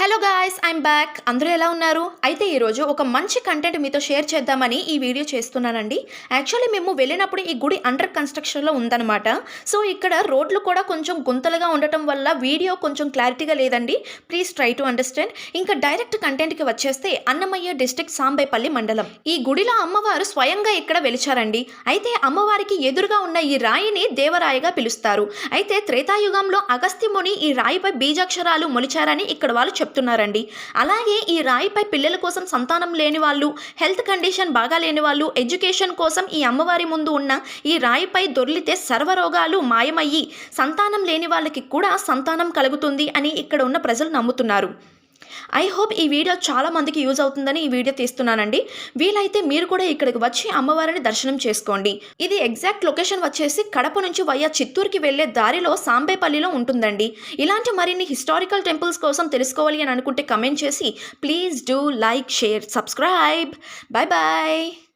Hello guys I'm back అందరూ ఎలా ఉన్నారు? అయితే ఈరోజు ఒక మంచి కంటెంట్ మీతో షేర్ చేద్దామని ఈ వీడియో చేస్తున్నానండి. యాక్చువల్లీ మేము వెళ్ళినప్పుడు ఈ గుడి అండర్ కన్స్ట్రక్షన్లో ఉందన్నమాట. సో ఇక్కడ రోడ్లు కూడా కొంచెం గుంతలుగా ఉండటం వల్ల వీడియో కొంచెం క్లారిటీగా లేదండి. ప్లీజ్ ట్రై టు అండర్స్టాండ్ ఇంకా డైరెక్ట్ కంటెంట్కి వచ్చేస్తే అన్నమయ్య డిస్ట్రిక్ట్ సాంబేపల్లి మండలం. ఈ గుడిలో అమ్మవారు స్వయంగా ఇక్కడ వెలిచారండి. అయితే అమ్మవారికి ఎదురుగా ఉన్న ఈ రాయిని దేవరాయిగా పిలుస్తారు. అయితే త్రేతాయుగంలో అగస్త్యముని ఈ రాయిపై బీజాక్షరాలు మొలిచారని ఇక్కడ వాళ్ళు చెప్తున్నారండి. అలాగే ఈ రాయిపై పిల్లల కోసం సంతానం లేని వాళ్ళు హెల్త్ కండిషన్ బాగా లేని వాళ్ళు ఎడ్యుకేషన్ కోసం ఈ అమ్మవారి ముందు ఉన్న ఈ రాయిపై దొర్లితే సర్వరోగాలు మాయమయ్యి సంతానం లేని వాళ్ళకి కూడా సంతానం కలుగుతుంది అని ఇక్కడ ఉన్న ప్రజలు నమ్ముతున్నారు. ఐ హోప్ ఈ వీడియో చాలా మందికి యూజ్ అవుతుందని ఈ వీడియో తీస్తున్నానండి. వీలైతే మీరు కూడా ఇక్కడికి వచ్చి అమ్మవారిని దర్శనం చేసుకోండి. ఇది ఎగ్జాక్ట్ లొకేషన్ వచ్చేసి కడప నుంచి వయ్యా చిత్తూరుకి వెళ్ళే దారిలో సాంబేపల్లిలో ఉంటుందండి. ఇలాంటి మరిన్ని హిస్టారికల్ టెంపుల్స్ కోసం తెలుసుకోవాలి అని అనుకుంటే కమెంట్ చేసి please do like share subscribe bye bye